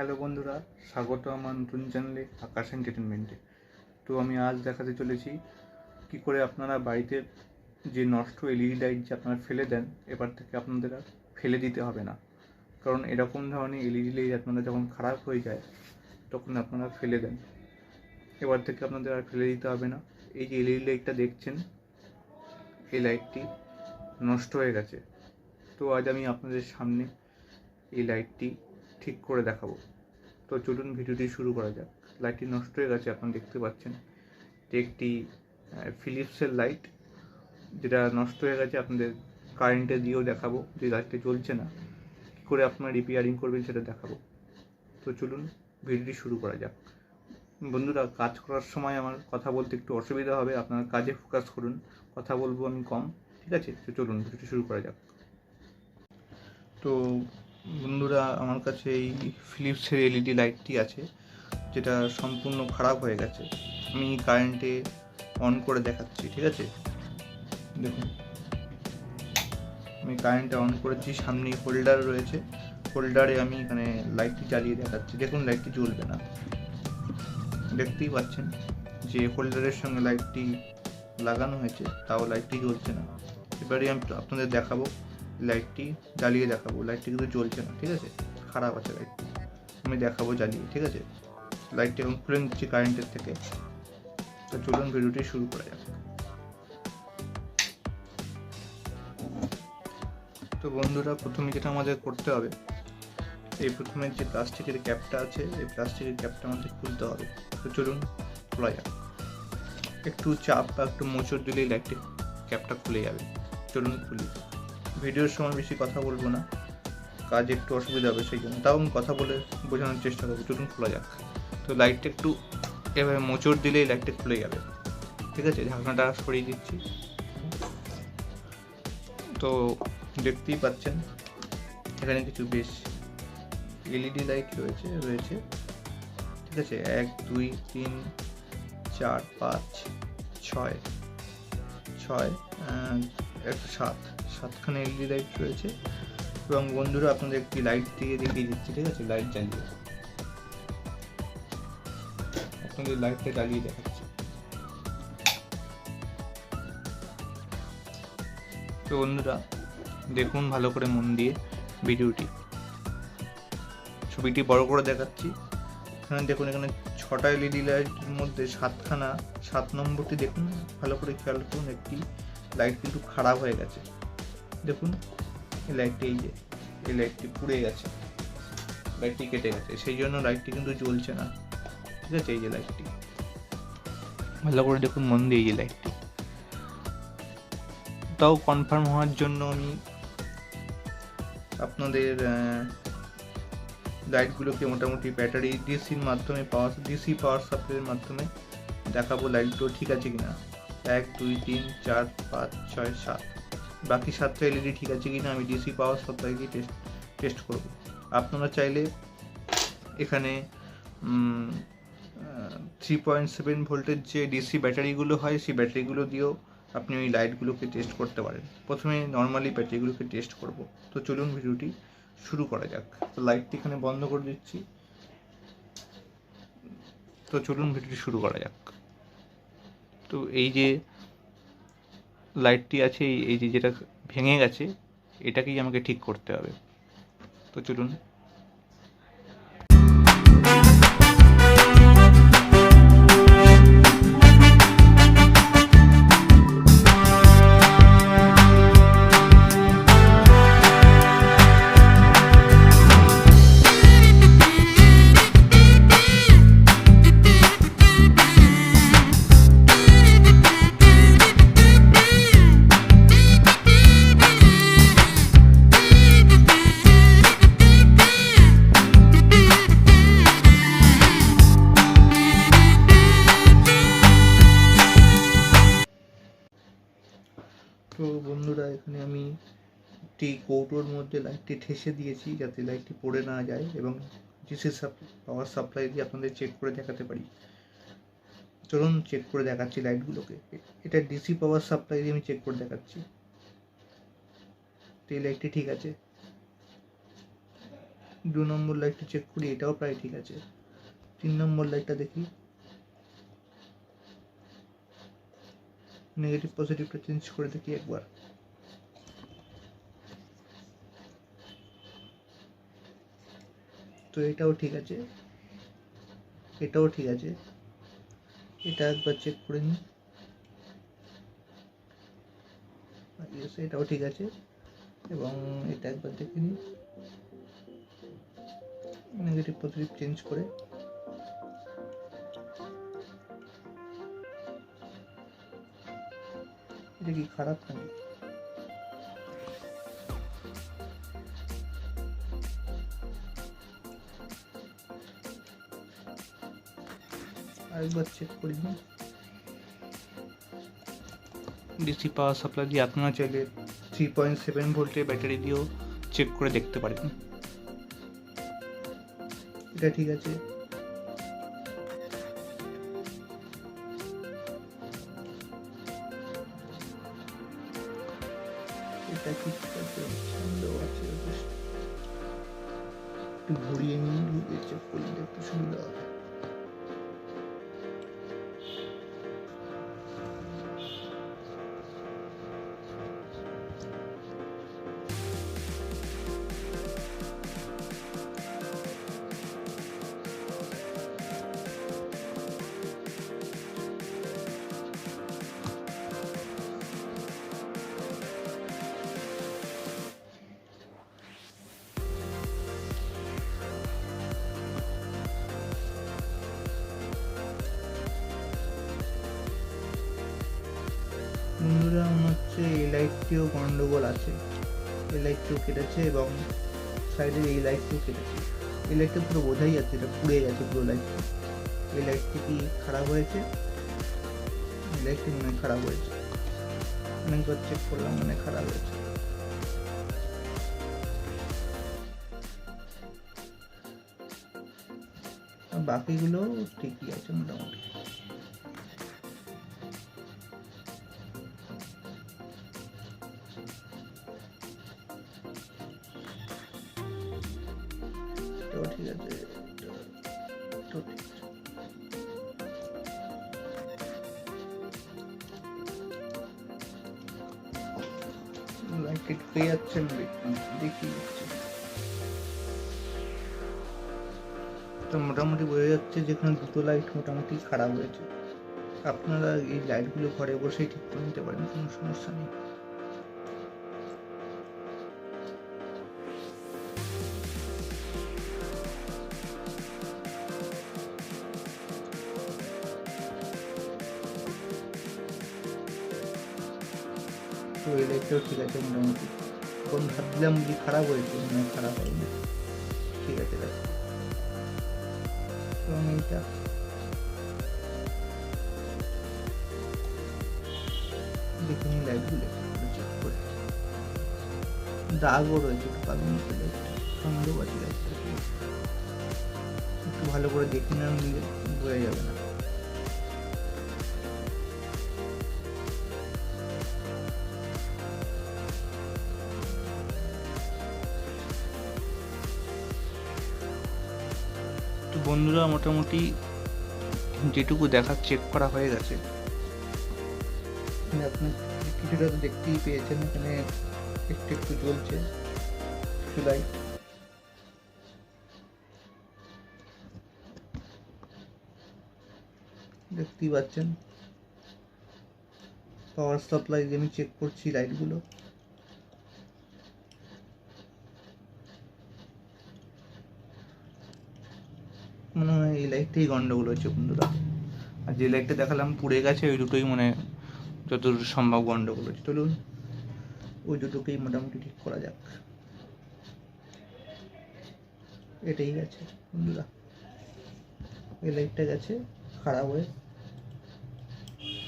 Hello বন্ধুরা, স্বাগত আমার নতুন চ্যানেলে আকাশ এন্টারটেনমেন্টে তো আমি আজ দেখাতে চলেছি কি করে আপনারা বাড়িতে যে নষ্ট এলইডি লাইট যে আপনারা ফেলে দেন, এবার থেকে আপনাদের আর ফেলে দিতে হবে না। কারণ এরকম ধরনের এলইডি লাইট আপনারা যখন খারাপ হয়ে যায়, তখন আপনারা ফেলে দেন। এবার থেকে আপনাদের আর ফেলে দিতে হবে না। এই যে এলইডি লাইটটা দেখছেন, এই লাইটটি নষ্ট হয়ে গেছে। তো আজ আমি আপনাদের সামনে এই লাইটটি ঠিক করে দেখাবো। তো চলুন ভিডিওটি শুরু করা যাক। লাইটটি নষ্ট হয়ে গেছে, আপনারা দেখতে পাচ্ছেন। একটি ফিলিপসের লাইট যেটা নষ্ট হয়ে গেছে, আপনাদের কারেন্টে দিয়েও দেখাবো যে লাইটটা জ্বলছে না। কী করে আপনারা রিপেয়ারিং করবেন সেটা দেখাবো। তো চলুন ভিডিওটি শুরু করা যাক। বন্ধুরা, কাজ করার সময় আমার কথা বলতে একটু অসুবিধা হবে, আপনারা কাজে ফোকাস করুন। কথা বলব আমি কম, ঠিক আছে? তো চলুন ভিডিওটি শুরু করা যাক। তো বন্ধুরা, আমার কাছে এই ফিলিপসের এলইডি লাইটটি আছে, যেটা সম্পূর্ণ খারাপ হয়ে গেছে। আমি কারেন্টে অন করে দেখাচ্ছি, ঠিক আছে? দেখুন। আমি কারেন্টে অন করেছি সামনে হোল্ডার রয়েছে। হোল্ডারে আমি এখানে লাইটটি জ্বালিয়ে দেখাচ্ছি। দেখুন লাইটটি জ্বলবে না। দেখতেই পাচ্ছেন যে হোল্ডারের সঙ্গে লাইটটি লাগানো হয়েছে, তাও লাইটটি জ্বলছে না। এবারে আমি আপনাদের দেখাবো লাইটটি জ্বালিয়ে দেখাবো। লাইটটি কিন্তু জ্বলছে না, ঠিক আছে? খারাপ আছে লাইটটি আমি দেখাবো জ্বালিয়ে, ঠিক আছে? লাইটটি এখন খুলে নিচ্ছি কারেন্টের থেকে। তো চলুন ভিডিওটি শুরু করা যাক। তো বন্ধুরা, প্রথমে যেটা আমাদের করতে হবে, এই প্রথমে যে প্লাস্টিকের ক্যাপটা আছে, এই প্লাস্টিকের ক্যাপটা আমাদের খুলতে হবে। তো চলুন, খোলা যাক। একটু চাপ বা একটু মোচড় দিলেই লাইটটি ক্যাপটা খুলে যাবে। চলুন খুলি। ভিডিওর সময় বেশি কথা বলব না। কাজ একটু অসুবিধা হবে, সেই জন্য। তাও আমি কথা বলে বোঝানোর চেষ্টা করব। চলুন, খোলা যাক। তো লাইটটা একটু এভাবে মোচড় দিলেই লাইটটা খুলে যাবে। ঠিক আছে? ঢাকনাটা সরিয়ে দিচ্ছি। তো দেখতেই পাচ্ছেন, এখানে কিছু বেশ এলইডি লাইট রয়েছে রয়েছে। ঠিক আছে? এক, দুই, তিন, চার, পাঁচ, ছয়। ছয় একটা সাত। সাতখানে এলইডি লাইট রয়েছে। এবং বন্ধুরা, আপনাদের একটি লাইট দিয়ে দেখিয়ে দিচ্ছি, ঠিক আছে? লাইট জ্বালিয়ে আপনাদের লাইটটা জ্বালিয়ে দেখাচ্ছি। তো বন্ধুরা, দেখুন ভালো করে মন দিয়ে ভিডিওটি। ছবিটি বড় করে দেখাচ্ছি। এখানে দেখুন, এখানে ছটা এলইডি লাইটের মধ্যে সাতখানা, সাত নম্বরটি দেখুন, ভালো করে খেয়াল করুন, একটি লাইট কিন্তু খারাপ হয়ে গেছে। দেখুন, এই লাইটটি এই যে, এই লাইটটি পুড়ে গেছে। লাইটটি কেটে গেছে, সেই জন্য লাইটটি কিন্তু জ্বলছে না। ঠিক আছে, এই যে লাইটটি। ভালো করে দেখুন মন দিয়ে এই যে লাইটটি। তাও কনফার্ম হওয়ার জন্য আমি আপনাদের লাইটগুলোকে মোটামুটি ব্যাটারি ডিসির মাধ্যমে পাওয়ার ডিসি পাওয়ার সাপ্লাইয়ের মাধ্যমে দেখাবো লাইটগুলো ঠিক আছে কিনা। এক, দুই, তিন, চার, পাঁচ, ছয়, সাত। বাকি সাতটা এলইডি ঠিক আছে কিনা, আমি ডিসি পাওয়ার সাপ্লাই দিয়ে টেস্ট টেস্ট করব। আপনারা চাইলে এখানে থ্রি পয়েন্ট সেভেন ভোল্টের যে ডিসি ব্যাটারিগুলো হয়, সেই ব্যাটারিগুলো দিয়েও আপনি ওই লাইটগুলোকে টেস্ট করতে পারেন। প্রথমে নর্মালি ব্যাটারিগুলোকে টেস্ট করব। তো চলুন ভিডিওটি শুরু করা যাক। তো লাইটটি এখানে বন্ধ করে দিচ্ছি। তো চলুন ভিডিওটি শুরু করা যাক। তো এই যে লাইটটি আছে এই যে যেটা ভেঙে গেছে এটাকেই আমাকে ঠিক করতে হবে। তো চলুন। একটি কৌটোর মধ্যে লাইটটি ঠেসে দিয়েছি যাতে লাইটটি পড়ে না যায় এবং ডিসি পাওয়ার সাপ্লাই দিয়ে আপনাদের চেক করে দেখাতে পারি। চলুন চেক করে দেখাচ্ছি লাইটগুলোকে। এটা ডিসি পাওয়ার সাপ্লাই দিয়ে আমি চেক করে দেখাচ্ছি। তো এই লাইটটি ঠিক আছে। দু নম্বর লাইটটা চেক করি, এটাও প্রায় ঠিক আছে। তিন নম্বর লাইটটা দেখি। নেগেটিভ পজিটিভটা চেঞ্জ করে দেখি একবার। তো এটাও ঠিক আছে। এটাও ঠিক আছে। এটা একবার চেক করে নিই এটাও ঠিক আছে। এবং এটা একবার দেখে নিই নেগেটিভ পজিটিভ চেঞ্জ করে। এটা কি খারাপ নাকি? আরেকবার চেক করি না ডিসি পাওয়ার সাপ্লাই দিয়ে আপনারা চাইলে থ্রি পয়েন্ট সেভেন ভোল্টের ব্যাটারি দিয়েও চেক করে দেখতে পারেন এটা ঠিক আছে লাইটটিও গন্ডগোল আছে। এই কেটেছে এবং সাইডের এই লাইটটিও কেটেছে। এই লাইটটা পুরো বোঝাই যাচ্ছে, এটা পুড়ে গেছে পুরো লাইটটা এই লাইটটি কি খারাপ হয়েছে? এই লাইটটি মনে খারাপ হয়েছে। অনেকবার চেক করলাম, মনে খারাপ হয়েছে। বাকিগুলো ঠিকই আছে মোটামুটি। লাইট ঢুকে যাচ্ছেন দেখি। তো মোটামুটি বোঝা যাচ্ছে যেখানে দুটো লাইট মোটামুটি খারাপ হয়েছে আপনারা এই লাইটগুলো ঘরে বসেই ঠিক করে নিতে পারেন, কোনো সমস্যা নেই। তো ঠিক আছে মোটামুটি। এখন ভাবছিলাম যে খারাপ হয়েছে, মনে খারাপ হয়নি। ঠিক আছে দেখ এবং এইটা দেখে নিই লাইটগুলো দাগও রয়েছে, একটু লাইটটা সন্দেহ আছে একটু ভালো করে দেখে না নিলে বোঝা যাবে না। বন্ধুরা মোটামুটি যেটুকু দেখা চেক করা হয়ে গেছে। আপনি কিছুটা তো দেখতেই পেয়েছেন এখানে একটু একটু জ্বলছে কিছু লাইট দেখতেই পাচ্ছেন। পাওয়ার সাপ্লাই আমি চেক করছি লাইটগুলো মনে হয় এই লাইটটাই গন্ডগোল হচ্ছে বন্ধুরা। আর যে লাইটটা দেখালাম, পুড়ে গেছে, ওই দুটোই মানে যতদূর সম্ভব গন্ডগোল হচ্ছে চলুন, ওই দুটোকেই মোটামুটি ঠিক করা যাক। এটাই গেছে বন্ধুরা। এই লাইটটা গেছে খারাপ হয়ে।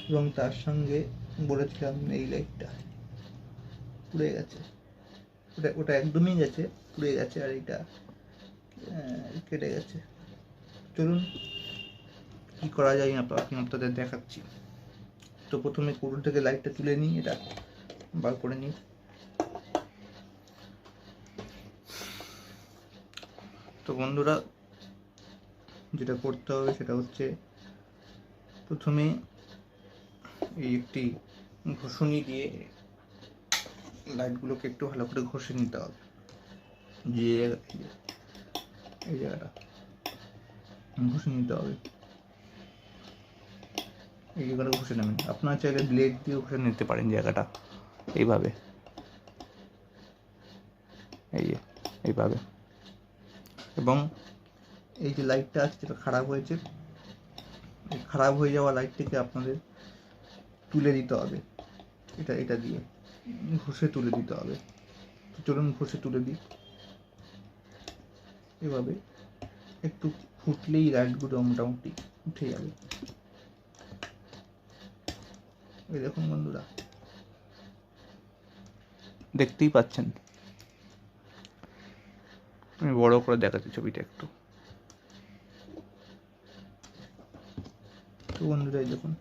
এবং তার সঙ্গে বলেছিলাম এই লাইটটা পুড়ে গেছে। ওটা ওটা একদমই গেছে, পুড়ে গেছে, আর এটা কেটে গেছে। চলুন, কি করা যায় আমি আপনাদের দেখাচ্ছি। তো প্রথমে কুড়ুল থেকে লাইটটা তুলে নিই, এটা বার করে নিই। তো বন্ধুরা, যেটা করতে হবে সেটা হচ্ছে প্রথমে এই একটি ঘষুনি দিয়ে লাইটগুলোকে একটু ভালো করে ঘষে নিতে হবে। যে- এই জায়গাটা। ঘষে নিতে হবে। এই জায়গাটা ঘষে নেবেন। আপনার চাইলে ব্লেড দিয়ে ঘষে নিতে পারেন জায়গাটা। এইভাবে। এই যে, এইভাবে। এবং এই যে লাইটটা আছে, যেটা খারাপ হয়েছে খারাপ হয়ে যাওয়া লাইটটিকে আপনাদের তুলে দিতে হবে। এটা এটা দিয়ে। ঘষে তুলে দিতে হবে। চলুন ঘষে তুলে দিই। এভাবে একটু ফুটলেই লাইটগুলো মোটামুটি উঠে যাবে। এই দেখুন বন্ধুরা। দেখতেই পাচ্ছেন। আমি বড় করে দেখাচ্ছি ছবিটা একটু। তো বন্ধুরা এই দেখুন।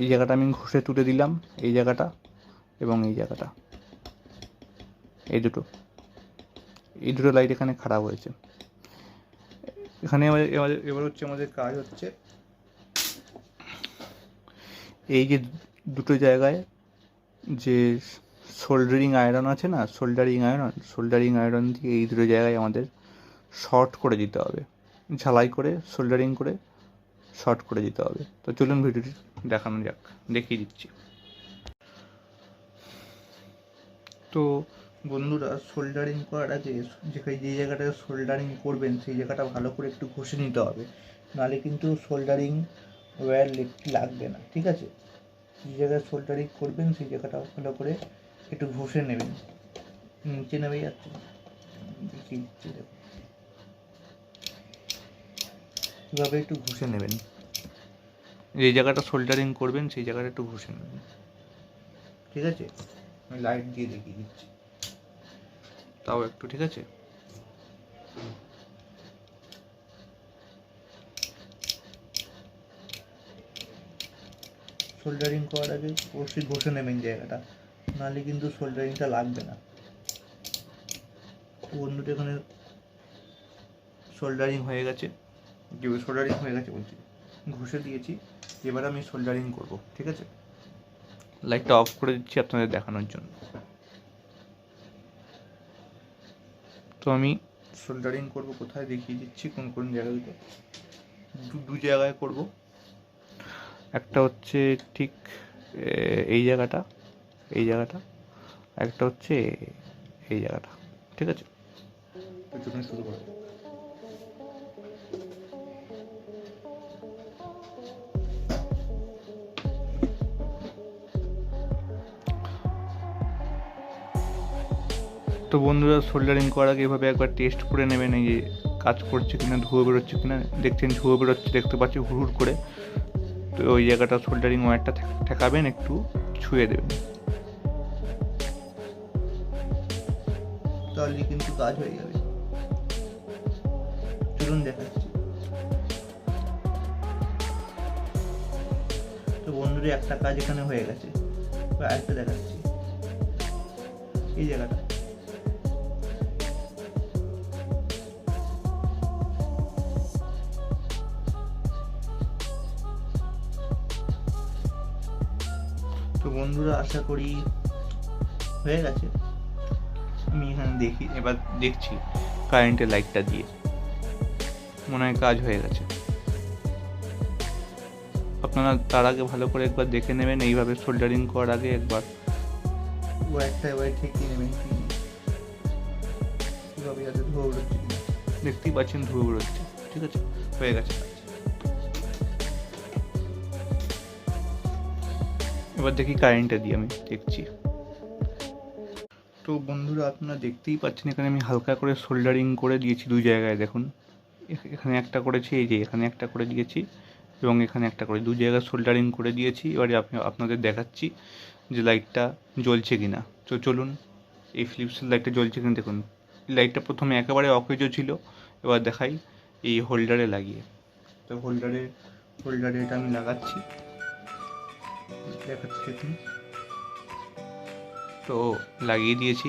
এই জায়গাটা আমি ঘষে তুলে দিলাম এই জায়গাটা এবং এই জায়গাটা। এই দুটো। এই দুটো লাইট এখানে খারাপ হয়েছে। এখানে এবার এবার হচ্ছে আমাদের কাজ হচ্ছে এই যে দুটো জায়গায় যে সোল্ডারিং আয়রন আছে না সোল্ডারিং আয়রন সোল্ডারিং আয়রন দিয়ে এই দুটো জায়গায় আমাদের শর্ট করে দিতে হবে। ঝালাই করে সোল্ডারিং করে শর্ট করে দিতে হবে। তো চলুন ভিডিওটি দেখানো যাক, দেখিয়ে দিচ্ছি। তো বন্ধুরা সোল্ডারিং করার আগে যেখানে যে জায়গাটায় সোল্ডারিং করবেন, সেই জায়গাটা ভালো করে একটু ঘষে নিতে হবে। নাহলে কিন্তু সোল্ডারিং ওয়্যার লাগবে না, ঠিক আছে? যে জায়গায় সোল্ডারিং করবেন, সেই জায়গাটা ভালো করে একটু ঘষে নেবেন। নিচে নেমে যাচ্ছে। এভাবে একটু ঘষে নেবেন। যে জায়গাটা সোল্ডারিং করবেন, সেই জায়গাটা একটু ঘষে নেবেন। ঠিক আছে? আমি লাইট দিয়ে দেখিয়ে দিচ্ছি। তাও একটু, ঠিক আছে? সোল্ডারিং করার আগে অবশ্যই ঘষে নেবেন জায়গাটা। নাহলে কিন্তু সোল্ডারিংটা লাগবে না। বন্ধুটা এখানে সোল্ডারিং হয়ে গেছে। সোল্ডারিং হয়ে গেছে বলছি। ঘষে দিয়েছি। এবার আমি সোল্ডারিং করব, ঠিক আছে? লাইটটা অফ করে দিচ্ছি আপনাদের দেখানোর জন্য। তো আমি সোল্ডারিং করব কোথায় দেখিয়ে দিচ্ছি কোন কোন জায়গাগুলো দু দু জায়গায় করব। একটা হচ্ছে ঠিক এই জায়গাটা এই জায়গাটা। একটা হচ্ছে এই জায়গাটা ঠিক আছে? শুরু করব তো বন্ধুরা সোল্ডারিং করার আগে এভাবে একবার টেস্ট করে নেবেন, এই যে কাজ করছে কিনা, ধুয়ো বেরোচ্ছে কিনা, দেখছেন ধুয়ো বেরোচ্ছে, দেখতে পাচ্ছি হুড় করে। তো ওই জায়গাটা সোল্ডারিং ওয়্যারটা ঠেকাবেন, একটু ছুঁয়ে দেবেন। তাহলে কিন্তু কাজ হয়ে যাবে। চলুন দেখাচ্ছি। তো বন্ধুরা, একটা কাজ এখানে হয়ে গেছে। আরেকটা দেখাচ্ছি। এই জায়গাটা। আশা করি হয়ে গেছে। আমি এখানে দেখি এবার দেখছি কারেন্টের লাইটটা দিয়ে। মনে হয় কাজ হয়ে গেছে। আপনারা তার আগে ভালো করে একবার দেখে নেবেন এইভাবে সোল্ডারিং করার আগে একবার। ওয়ারটা এবার ঠিকই নেবেন। দেখতেই পাচ্ছেন ধোয়া বেরোচ্ছে ঠিক আছে হয়ে গেছে। এবার দেখি কারেন্টটা দিয়ে আমি দেখছি। তো বন্ধুরা, আপনারা দেখতেই পাচ্ছেন, এখানে আমি হালকা করে সোল্ডারিং করে দিয়েছি দুই জায়গায়, দেখুন। এখ- এখানে একটা করেছি, এই যে এখানে একটা করে দিয়েছি, এবং এখানে একটা করে দু জায়গায় সোল্ডারিং করে দিয়েছি। এবারে আপনি, আপনাদের দেখাচ্ছি যে লাইটটা জ্বলছে কি না তো চলুন, এই ফিলিপসের লাইটটা জ্বলছে কিনা দেখুন। লাইটটা প্রথমে একেবারে অকেজো ছিল, এবার দেখাই এই হোল্ডারে লাগিয়ে। তো হোল্ডারে হোল্ডারে এটা আমি লাগাচ্ছি। তো লাগিয়ে দিয়েছি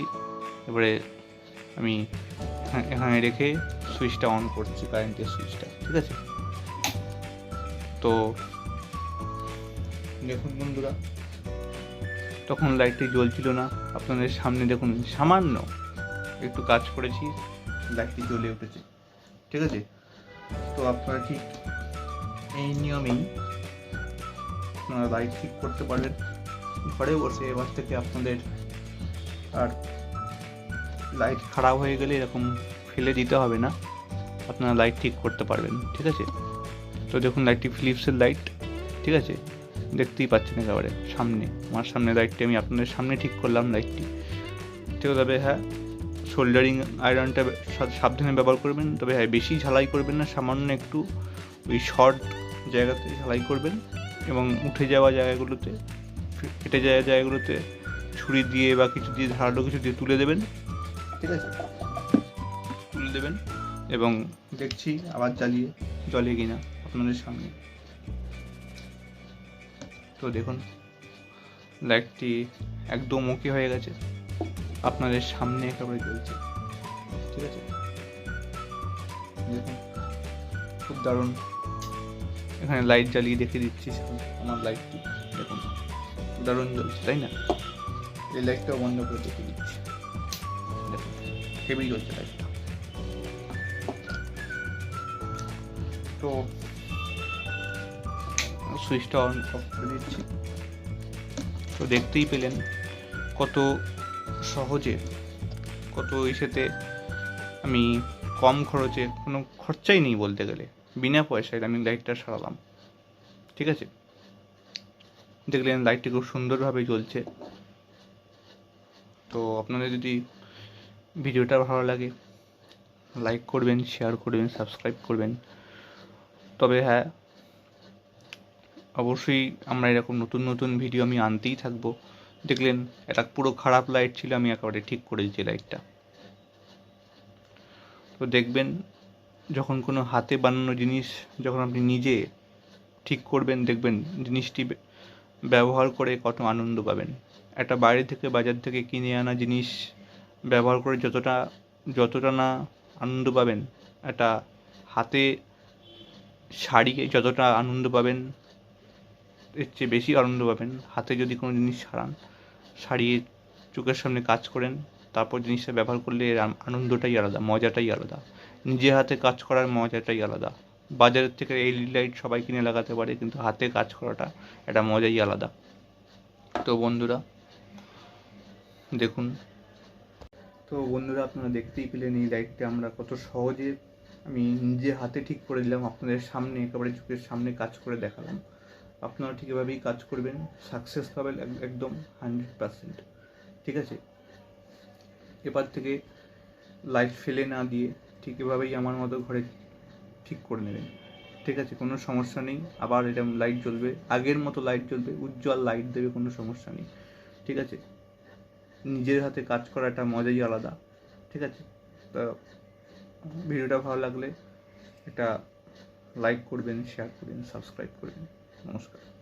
এবারে আমি এখানে রেখে সুইচটা অন করছি কারেন্টের সুইচটা ঠিক আছে? তো দেখুন বন্ধুরা, তখন লাইটটি জ্বলছিল না। আপনাদের সামনে দেখুন, সামান্য একটু কাজ করেছি লাইটটি জ্বলে উঠেছে, ঠিক আছে? তো আপনারা ঠিক এই নিয়মেই আপনারা লাইট ঠিক করতে পারবেন। ঘরে বসে এবার থেকে আপনাদের আর লাইট খারাপ হয়ে গেলে এরকম ফেলে দিতে হবে না। আপনারা লাইট ঠিক করতে পারবেন, ঠিক আছে? তো দেখুন লাইটটি ফিলিপসের লাইট ঠিক আছে? দেখতেই পাচ্ছেন একেবারে সামনে, আমার সামনে লাইটটি আমি আপনাদের সামনে ঠিক করলাম লাইটটি ঠিক তবে হ্যাঁ শোল্ডারিং আয়রনটা সাবধানে ব্যবহার করবেন, তবে হ্যাঁ বেশি ঝালাই করবেন না, সামান্য একটু ওই শর্ট জায়গাতে ঝালাই করবেন। এবং উঠে যাওয়া জায়গাগুলোতে, ফেটে যাওয়া জায়গাগুলোতে ছুরি দিয়ে বা কিছু দিয়ে, ধারালো কিছু দিয়ে তুলে দেবেন। ঠিক আছে? তুলে দেবেন এবং দেখছি আবার জ্বালিয়ে জলে কিনা আপনাদের সামনে। তো দেখুন, লাইটটি একদম ওকে হয়ে গেছে। আপনাদের সামনে একেবারে জ্বলছে। ঠিক আছে? দেখুন, খুব দারুণ। এখানে লাইট জ্বালিয়ে দেখে দিচ্ছি আমার লাইটটি দেখুন দারুণ জ্বলছে তাই না? এই লাইটটাও বন্ধ করে দেখে দিচ্ছি। হেভি জ্বলছে লাইটটা তো সুইচটা অন অফ করে দিচ্ছি। তো দেখতেই পেলেন কত সহজে, কত ইসেতে আমি কম খরচে, কোনো খরচাই নেই বলতে গেলে। বিনা পয়সায় আমি লাইটটা সারালাম। ঠিক আছে? দেখলেন লাইটটি খুব সুন্দরভাবে জ্বলছে। তো আপনাদের যদি ভিডিওটা ভালো লাগে, লাইক করবেন, শেয়ার করবেন, সাবস্ক্রাইব করবেন। তবে হ্যাঁ অবশ্যই আমরা এরকম নতুন নতুন ভিডিও আমি আনতেই থাকব। দেখলেন এটা পুরো খারাপ লাইট ছিল, আমি একেবারে ঠিক করে দিয়েছি লাইটটা। তো দেখবেন যখন কোনো হাতে বানানো জিনিস যখন আপনি নিজে ঠিক করবেন, দেখবেন জিনিসটি ব্যবহার করে কত আনন্দ পাবেন। একটা বাইরে থেকে বাজার থেকে কিনে আনা জিনিস ব্যবহার করে যতটা যতটা না আনন্দ পাবেন, একটা হাতে শাড়িকে যতটা আনন্দ পাবেন, এর চেয়ে বেশি আনন্দ পাবেন। হাতে যদি কোনো জিনিস সারান সারিয়ে চোখের সামনে কাজ করেন, তারপর জিনিসটা ব্যবহার করলে এর আনন্দটাই আলাদা, মজাটাই আলাদা। নিজে হাতে কাজ করার মজাটাই আলাদা। বাজারের থেকে এলইডি লাইট সবাই কিনে লাগাতে পারে, কিন্তু হাতে কাজ করাটা একটা মজাই আলাদা। তো বন্ধুরা, দেখুন। তো বন্ধুরা, আপনারা দেখতেই পেলেন এই লাইটটা আমরা কত সহজে আমি নিজে হাতে ঠিক করে দিলাম, আপনাদের সামনে, একেবারে চোখের সামনে কাজ করে দেখালাম। আপনারা ঠিক এভাবেই কাজ করবেন সাকসেস পাবেন এক- একদম হান্ড্রেড পার্সেন্ট ঠিক আছে? এবার থেকে লাইট ফেলে না দিয়ে ঠিক এভাবেই আমার মতো ঘরে ঠিক করে নেবেন ঠিক আছে, কোনো সমস্যা নেই। আবার এরকম লাইট জ্বলবে। আগের মতো লাইট জ্বলবে, উজ্জ্বল লাইট দেবে, কোনো সমস্যা নেই। ঠিক আছে? নিজের হাতে কাজ করা একটা মজাই আলাদা। ঠিক আছে? তো ভিডিওটা ভালো লাগলে এটা লাইক করবেন শেয়ার করবেন সাবস্ক্রাইব করবেন। নমস্কার।